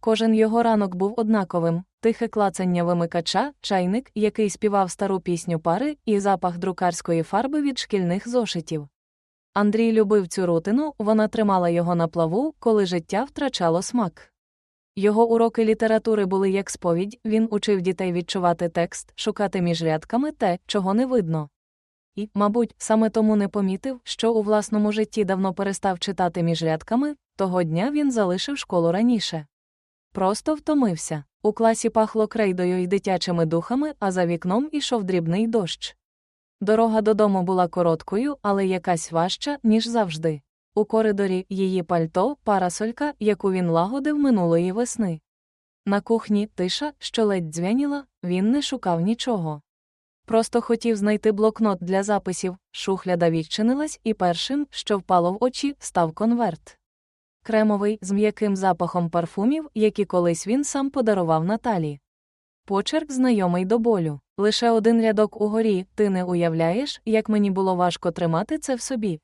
Кожен його ранок був однаковим тихе клацання вимикача, чайник, який співав стару пісню пари, і запах друкарської фарби від шкільних зошитів. Андрій любив цю рутину, вона тримала його на плаву, коли життя втрачало смак. Його уроки літератури були як сповідь, він учив дітей відчувати текст, шукати між рядками те, чого не видно. І, мабуть, саме тому не помітив, що у власному житті давно перестав читати між рядками, того дня він залишив школу раніше. Просто втомився. У класі пахло крейдою й дитячими духами, а за вікном ішов дрібний дощ. Дорога додому була короткою, але якась важча, ніж завжди. У коридорі її пальто, парасолька, яку він лагодив минулої весни. На кухні тиша, що ледь дзвяніла, він не шукав нічого. Просто хотів знайти блокнот для записів, шухляда відчинилась, і першим, що впало в очі, став конверт. Кремовий з м'яким запахом парфумів, які колись він сам подарував Наталі. Почерк знайомий до болю. Лише один рядок угорі, ти не уявляєш, як мені було важко тримати це в собі.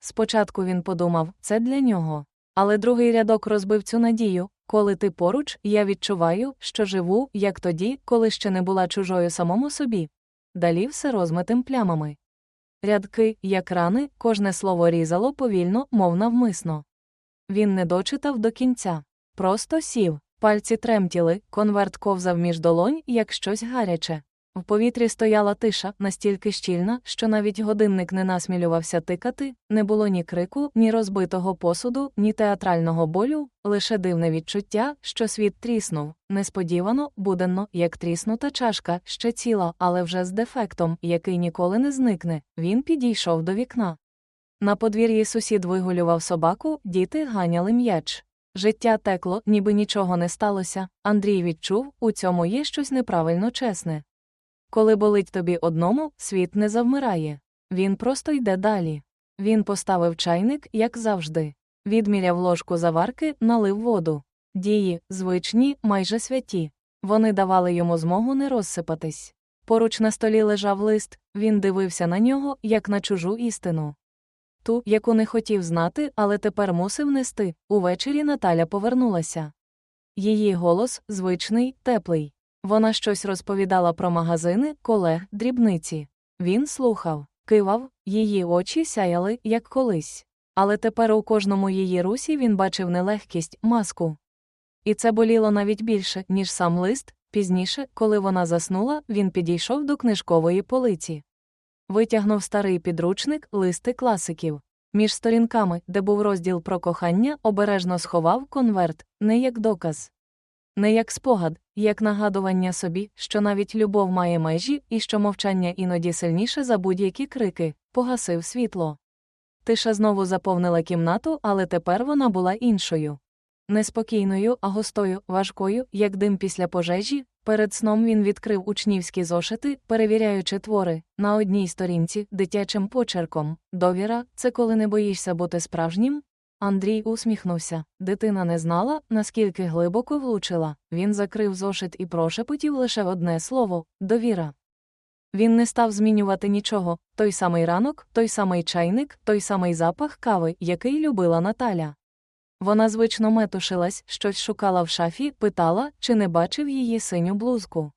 Спочатку він подумав, це для нього. Але другий рядок розбив цю надію коли ти поруч, я відчуваю, що живу, як тоді, коли ще не була чужою самому собі. Далі все розмитим плямами. Рядки, як рани, кожне слово різало повільно, мов навмисно. Він не дочитав до кінця. Просто сів, пальці тремтіли, конверт ковзав між долонь, як щось гаряче. В повітрі стояла тиша, настільки щільна, що навіть годинник не насмілювався тикати, не було ні крику, ні розбитого посуду, ні театрального болю, лише дивне відчуття, що світ тріснув, несподівано, буденно, як тріснута чашка, ще ціла, але вже з дефектом, який ніколи не зникне. Він підійшов до вікна. На подвір'ї сусід вигулював собаку, діти ганяли м'яч. Життя текло, ніби нічого не сталося. Андрій відчув, у цьому є щось неправильно чесне. Коли болить тобі одному, світ не завмирає. Він просто йде далі. Він поставив чайник, як завжди. Відміряв ложку заварки, налив воду. Дії, звичні, майже святі. Вони давали йому змогу не розсипатись. Поруч на столі лежав лист, він дивився на нього, як на чужу істину. Ту, яку не хотів знати, але тепер мусив нести. Увечері Наталя повернулася. Її голос звичний, теплий. Вона щось розповідала про магазини, колег, дрібниці. Він слухав, кивав, її очі сяяли, як колись. Але тепер у кожному її русі він бачив нелегкість, маску. І це боліло навіть більше, ніж сам лист. Пізніше, коли вона заснула, він підійшов до книжкової полиці. Витягнув старий підручник, листи класиків. Між сторінками, де був розділ про кохання, обережно сховав конверт, не як доказ. Не як спогад, як нагадування собі, що навіть любов має межі і що мовчання іноді сильніше за будь-які крики, погасив світло. Тиша знову заповнила кімнату, але тепер вона була іншою. Неспокійною, а густою, важкою, як дим після пожежі, перед сном він відкрив учнівські зошити, перевіряючи твори, на одній сторінці, дитячим почерком. Довіра це коли не боїшся бути справжнім, Андрій усміхнувся. Дитина не знала, наскільки глибоко влучила. Він закрив зошит і прошепотів лише одне слово довіра. Він не став змінювати нічого той самий ранок, той самий чайник, той самий запах кави, який любила Наталя. Вона звично метушилась, щось шукала в шафі, питала, чи не бачив її синю блузку.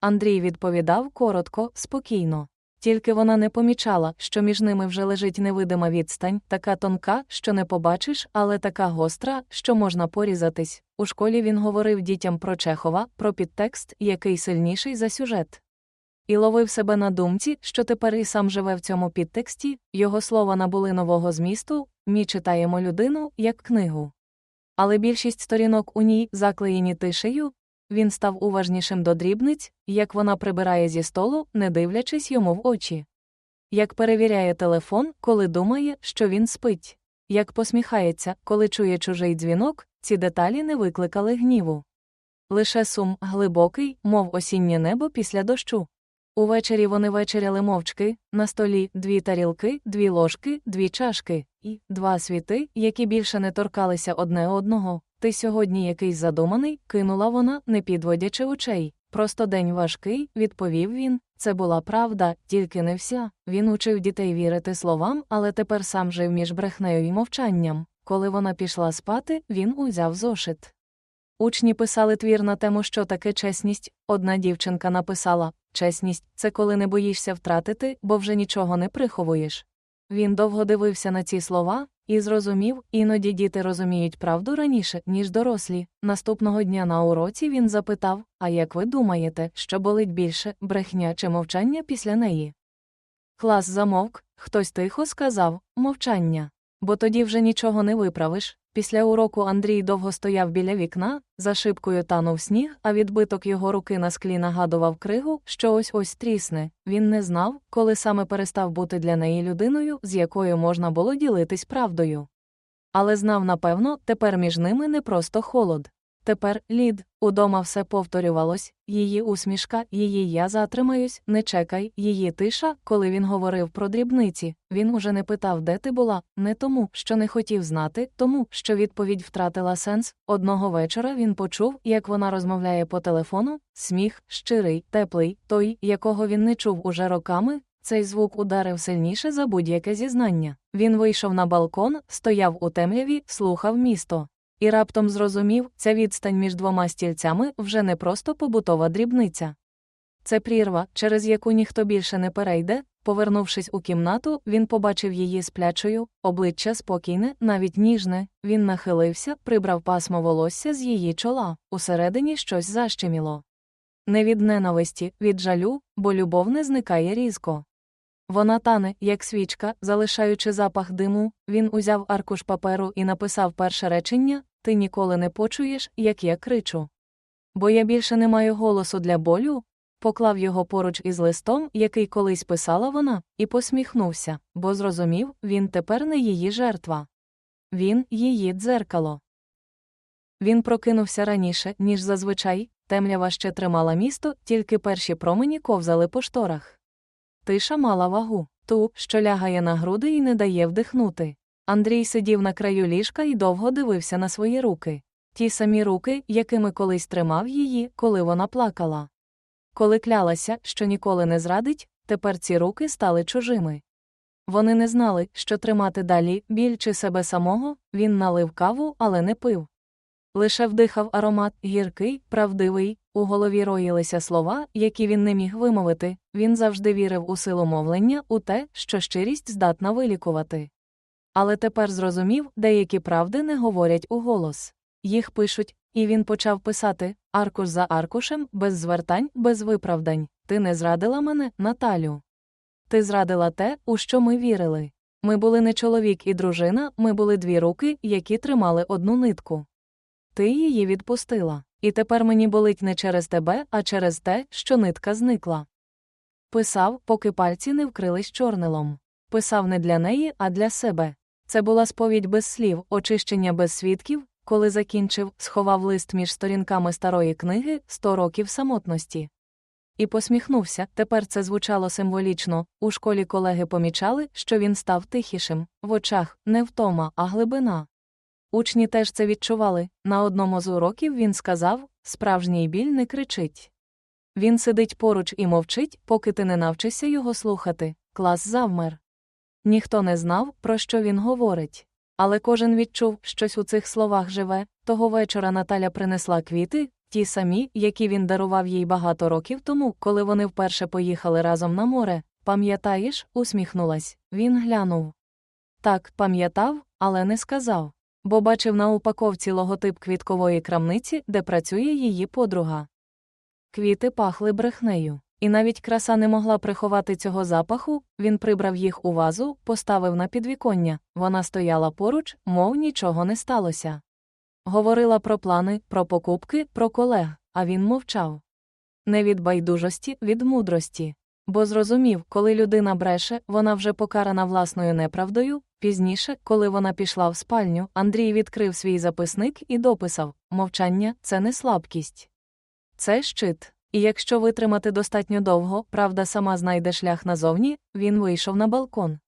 Андрій відповідав коротко, спокійно. Тільки вона не помічала, що між ними вже лежить невидима відстань, така тонка, що не побачиш, але така гостра, що можна порізатись. У школі він говорив дітям про Чехова, про підтекст, який сильніший за сюжет. І ловив себе на думці, що тепер і сам живе в цьому підтексті, його слова набули нового змісту, ми читаємо людину як книгу. Але більшість сторінок у ній, заклеєні тишею, він став уважнішим до дрібниць, як вона прибирає зі столу, не дивлячись йому в очі. Як перевіряє телефон, коли думає, що він спить. Як посміхається, коли чує чужий дзвінок, ці деталі не викликали гніву. Лише сум глибокий, мов осіннє небо після дощу. Увечері вони вечеряли мовчки, на столі дві тарілки, дві ложки, дві чашки і два світи, які більше не торкалися одне одного. Ти сьогодні якийсь задуманий, кинула вона, не підводячи очей. Просто день важкий, відповів він. Це була правда, тільки не вся. Він учив дітей вірити словам, але тепер сам жив між брехнею і мовчанням. Коли вона пішла спати, він узяв зошит. Учні писали твір на тему, що таке чесність. Одна дівчинка написала чесність це коли не боїшся втратити, бо вже нічого не приховуєш. Він довго дивився на ці слова і зрозумів, іноді діти розуміють правду раніше, ніж дорослі. Наступного дня на уроці він запитав А як ви думаєте, що болить більше брехня чи мовчання після неї? Клас замовк, хтось тихо сказав мовчання. Бо тоді вже нічого не виправиш. Після уроку Андрій довго стояв біля вікна, за шибкою танув сніг, а відбиток його руки на склі нагадував кригу, що ось ось трісне. Він не знав, коли саме перестав бути для неї людиною, з якою можна було ділитись правдою. Але знав напевно, тепер між ними не просто холод. Тепер лід, удома все повторювалось, її усмішка, її я затримаюсь, не чекай, її тиша, коли він говорив про дрібниці. Він уже не питав, де ти була, не тому, що не хотів знати, тому, що відповідь втратила сенс. Одного вечора він почув, як вона розмовляє по телефону, сміх, щирий, теплий, той, якого він не чув уже роками. Цей звук ударив сильніше за будь-яке зізнання. Він вийшов на балкон, стояв у темряві, слухав місто. І раптом зрозумів, ця відстань між двома стільцями вже не просто побутова дрібниця. Це прірва, через яку ніхто більше не перейде. Повернувшись у кімнату, він побачив її сплячою, обличчя спокійне, навіть ніжне. Він нахилився, прибрав пасмо волосся з її чола, усередині щось защеміло. Не від ненависті, від жалю, бо любов не зникає різко. Вона тане, як свічка, залишаючи запах диму, він узяв аркуш паперу і написав перше речення Ти ніколи не почуєш, як я кричу. Бо я більше не маю голосу для болю, поклав його поруч із листом, який колись писала вона, і посміхнувся, бо зрозумів, він тепер не її жертва. Він її дзеркало. Він прокинувся раніше, ніж зазвичай, темрява ще тримала місто, тільки перші промені ковзали по шторах. Тиша мала вагу, ту, що лягає на груди і не дає вдихнути. Андрій сидів на краю ліжка і довго дивився на свої руки. Ті самі руки, якими колись тримав її, коли вона плакала. Коли клялася, що ніколи не зрадить, тепер ці руки стали чужими. Вони не знали, що тримати далі, біль чи себе самого, він налив каву, але не пив. Лише вдихав аромат гіркий, правдивий, у голові роїлися слова, які він не міг вимовити, він завжди вірив у силу мовлення, у те, що щирість здатна вилікувати. Але тепер зрозумів, деякі правди не говорять у голос. Їх пишуть, і він почав писати аркуш за аркушем, без звертань, без виправдань. Ти не зрадила мене, Наталю. Ти зрадила те, у що ми вірили. Ми були не чоловік і дружина, ми були дві руки, які тримали одну нитку. Ти її відпустила. І тепер мені болить не через тебе, а через те, що нитка зникла. Писав, поки пальці не вкрились чорнилом. Писав не для неї, а для себе. Це була сповідь без слів, очищення без свідків, коли закінчив, сховав лист між сторінками старої книги «Сто років самотності. І посміхнувся, тепер це звучало символічно. У школі колеги помічали, що він став тихішим, в очах не втома, а глибина. Учні теж це відчували. На одному з уроків він сказав справжній біль не кричить. Він сидить поруч і мовчить, поки ти не навчишся його слухати. Клас завмер. Ніхто не знав, про що він говорить. Але кожен відчув, щось у цих словах живе. Того вечора Наталя принесла квіти, ті самі, які він дарував їй багато років тому, коли вони вперше поїхали разом на море. Пам'ятаєш, усміхнулась. Він глянув. Так, пам'ятав, але не сказав бо бачив на упаковці логотип квіткової крамниці, де працює її подруга. Квіти пахли брехнею, і навіть краса не могла приховати цього запаху, він прибрав їх у вазу, поставив на підвіконня, вона стояла поруч, мов нічого не сталося. Говорила про плани, про покупки, про колег, а він мовчав. Не від байдужості, від мудрості. Бо зрозумів, коли людина бреше, вона вже покарана власною неправдою, Пізніше, коли вона пішла в спальню, Андрій відкрив свій записник і дописав мовчання це не слабкість. Це щит. І якщо витримати достатньо довго, правда сама знайде шлях назовні, він вийшов на балкон.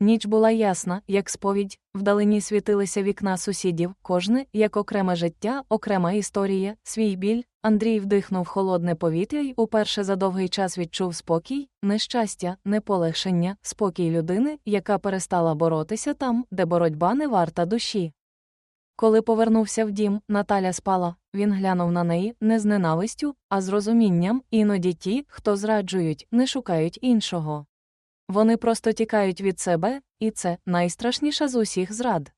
Ніч була ясна, як сповідь, вдалині світилися вікна сусідів, кожне, як окреме життя, окрема історія, свій біль. Андрій вдихнув холодне повітря й уперше за довгий час відчув спокій, нещастя, не полегшення, спокій людини, яка перестала боротися там, де боротьба не варта душі. Коли повернувся в дім, Наталя спала. Він глянув на неї не з ненавистю, а з розумінням, іноді ті, хто зраджують, не шукають іншого. Вони просто тікають від себе, і це найстрашніша з усіх зрад.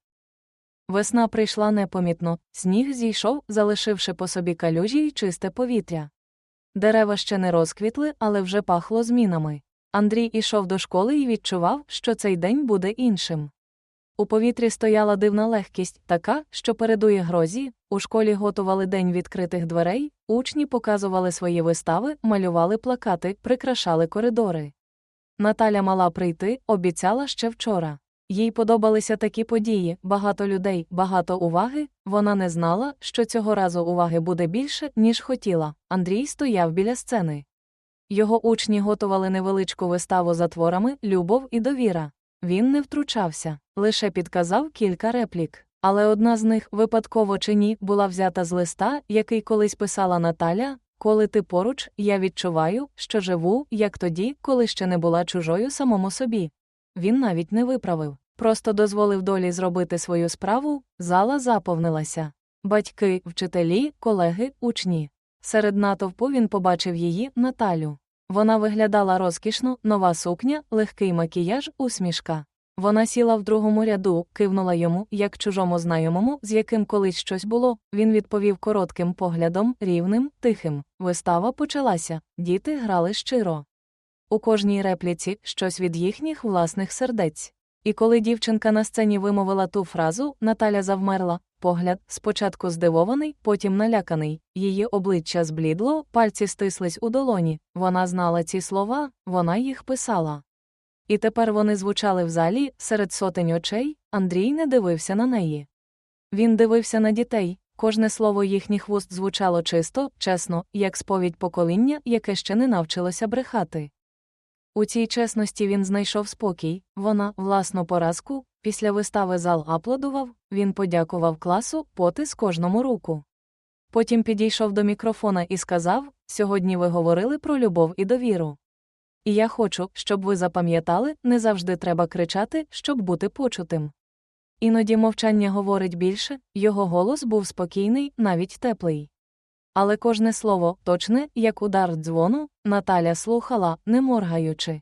Весна прийшла непомітно, сніг зійшов, залишивши по собі калюжі й чисте повітря. Дерева ще не розквітли, але вже пахло змінами. Андрій ішов до школи і відчував, що цей день буде іншим. У повітрі стояла дивна легкість, така, що передує грозі, у школі готували день відкритих дверей, учні показували свої вистави, малювали плакати, прикрашали коридори. Наталя мала прийти, обіцяла ще вчора. Їй подобалися такі події, багато людей, багато уваги. Вона не знала, що цього разу уваги буде більше, ніж хотіла. Андрій стояв біля сцени. Його учні готували невеличку виставу за творами Любов і довіра. Він не втручався, лише підказав кілька реплік. Але одна з них, випадково чи ні, була взята з листа, який колись писала Наталя. Коли ти поруч, я відчуваю, що живу, як тоді, коли ще не була чужою самому собі. Він навіть не виправив, просто дозволив долі зробити свою справу, зала заповнилася. Батьки, вчителі, колеги, учні. Серед натовпу він побачив її, Наталю. Вона виглядала розкішно, нова сукня, легкий макіяж, усмішка. Вона сіла в другому ряду, кивнула йому, як чужому знайомому, з яким колись щось було. Він відповів коротким поглядом, рівним, тихим. Вистава почалася, діти грали щиро. У кожній репліці щось від їхніх власних сердець. І коли дівчинка на сцені вимовила ту фразу, Наталя завмерла, погляд, спочатку здивований, потім наляканий, її обличчя зблідло, пальці стислись у долоні. Вона знала ці слова, вона їх писала. І тепер вони звучали в залі, серед сотень очей, Андрій не дивився на неї. Він дивився на дітей, кожне слово їхніх вуст звучало чисто, чесно, як сповідь покоління, яке ще не навчилося брехати. У цій чесності він знайшов спокій, вона, власну поразку, після вистави зал аплодував, він подякував класу, потис кожному руку. Потім підійшов до мікрофона і сказав: Сьогодні ви говорили про любов і довіру. І я хочу, щоб ви запам'ятали, не завжди треба кричати, щоб бути почутим. Іноді мовчання говорить більше, його голос був спокійний, навіть теплий. Але кожне слово, точне, як удар дзвону, Наталя слухала, не моргаючи.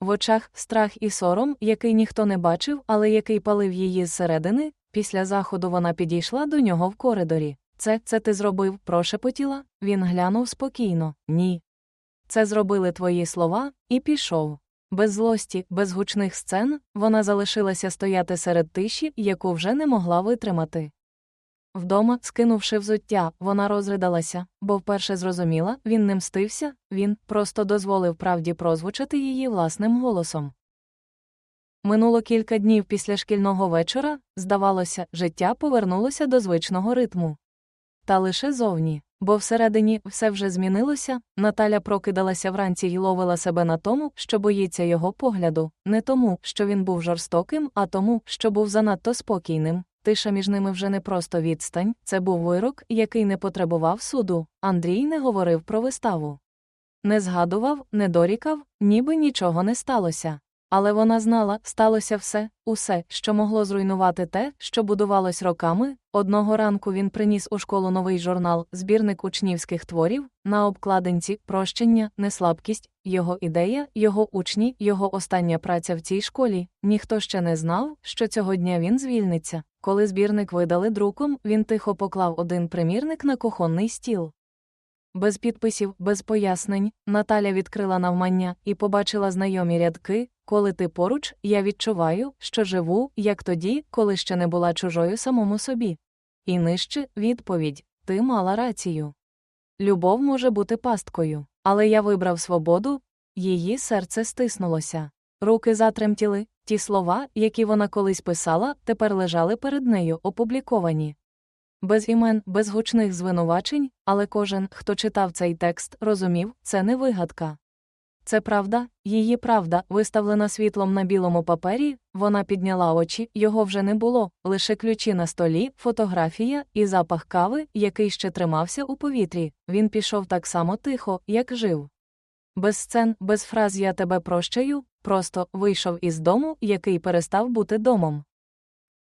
В очах страх і сором, який ніхто не бачив, але який палив її зсередини, після заходу вона підійшла до нього в коридорі. Це, це ти зробив, прошепотіла? Він глянув спокійно, ні. Це зробили твої слова, і пішов. Без злості, без гучних сцен, вона залишилася стояти серед тиші, яку вже не могла витримати. Вдома, скинувши взуття, вона розридалася, бо вперше зрозуміла, він не мстився, він просто дозволив правді прозвучати її власним голосом. Минуло кілька днів після шкільного вечора, здавалося, життя повернулося до звичного ритму. Та лише зовні, бо всередині все вже змінилося, Наталя прокидалася вранці й ловила себе на тому, що боїться його погляду, не тому, що він був жорстоким, а тому, що був занадто спокійним. Тиша між ними вже не просто відстань, це був вирок, який не потребував суду. Андрій не говорив про виставу. Не згадував, не дорікав, ніби нічого не сталося. Але вона знала, сталося все, усе, що могло зруйнувати те, що будувалось роками. Одного ранку він приніс у школу новий журнал, збірник учнівських творів, на обкладинці прощення, неслабкість, його ідея, його учні, його остання праця в цій школі. Ніхто ще не знав, що цього дня він звільниться. Коли збірник видали друком, він тихо поклав один примірник на кухонний стіл. Без підписів, без пояснень, Наталя відкрила навмання і побачила знайомі рядки. Коли ти поруч, я відчуваю, що живу, як тоді, коли ще не була чужою самому собі. І нижче відповідь ти мала рацію. Любов може бути пасткою, але я вибрав свободу, її серце стиснулося. Руки затремтіли, ті слова, які вона колись писала, тепер лежали перед нею опубліковані. Без імен, без гучних звинувачень, але кожен, хто читав цей текст, розумів, це не вигадка. Це правда, її правда, виставлена світлом на білому папері, вона підняла очі, його вже не було, лише ключі на столі, фотографія і запах кави, який ще тримався у повітрі. Він пішов так само тихо, як жив. Без сцен, без фраз я тебе прощаю, просто вийшов із дому, який перестав бути домом.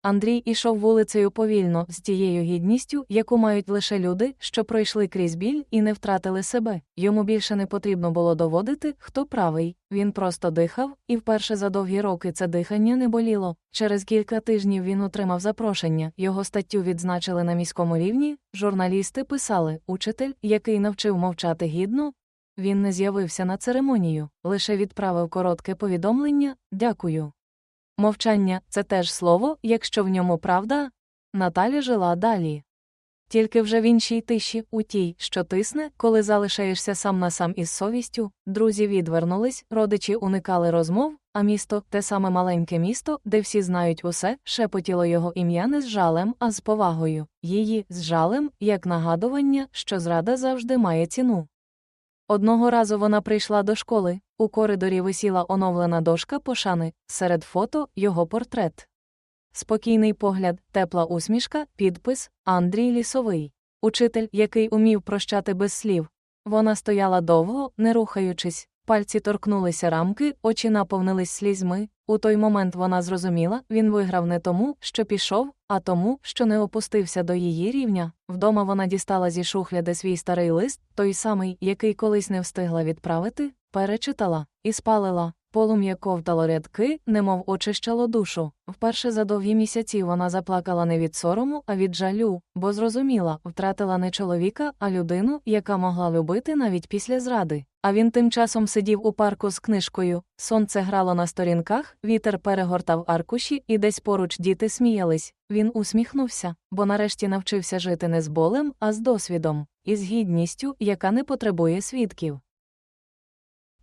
Андрій ішов вулицею повільно з тією гідністю, яку мають лише люди, що пройшли крізь біль і не втратили себе. Йому більше не потрібно було доводити, хто правий. Він просто дихав, і вперше за довгі роки це дихання не боліло. Через кілька тижнів він отримав запрошення. Його статтю відзначили на міському рівні. Журналісти писали: учитель, який навчив мовчати гідно. Він не з'явився на церемонію, лише відправив коротке повідомлення Дякую. Мовчання це теж слово, якщо в ньому правда. Наталя жила далі. Тільки вже в іншій тиші, у тій, що тисне, коли залишаєшся сам на сам із совістю, друзі відвернулись, родичі уникали розмов, а місто, те саме маленьке місто, де всі знають усе, шепотіло його ім'я не з жалем, а з повагою, її з жалем, як нагадування, що зрада завжди має ціну. Одного разу вона прийшла до школи, у коридорі висіла оновлена дошка пошани, серед фото його портрет. Спокійний погляд, тепла усмішка, підпис Андрій Лісовий. Учитель, який умів прощати без слів. Вона стояла довго, не рухаючись, пальці торкнулися рамки, очі наповнились слізьми. У той момент вона зрозуміла, він виграв не тому, що пішов, а тому, що не опустився до її рівня. Вдома вона дістала зі шухляди свій старий лист, той самий, який колись не встигла відправити, перечитала і спалила. Полум'я ковтало рядки, немов очищало душу. Вперше за довгі місяці вона заплакала не від сорому, а від жалю, бо зрозуміла, втратила не чоловіка, а людину, яка могла любити навіть після зради. А він тим часом сидів у парку з книжкою. Сонце грало на сторінках, вітер перегортав аркуші, і десь поруч діти сміялись. Він усміхнувся, бо нарешті навчився жити не з болем, а з досвідом, і з гідністю, яка не потребує свідків.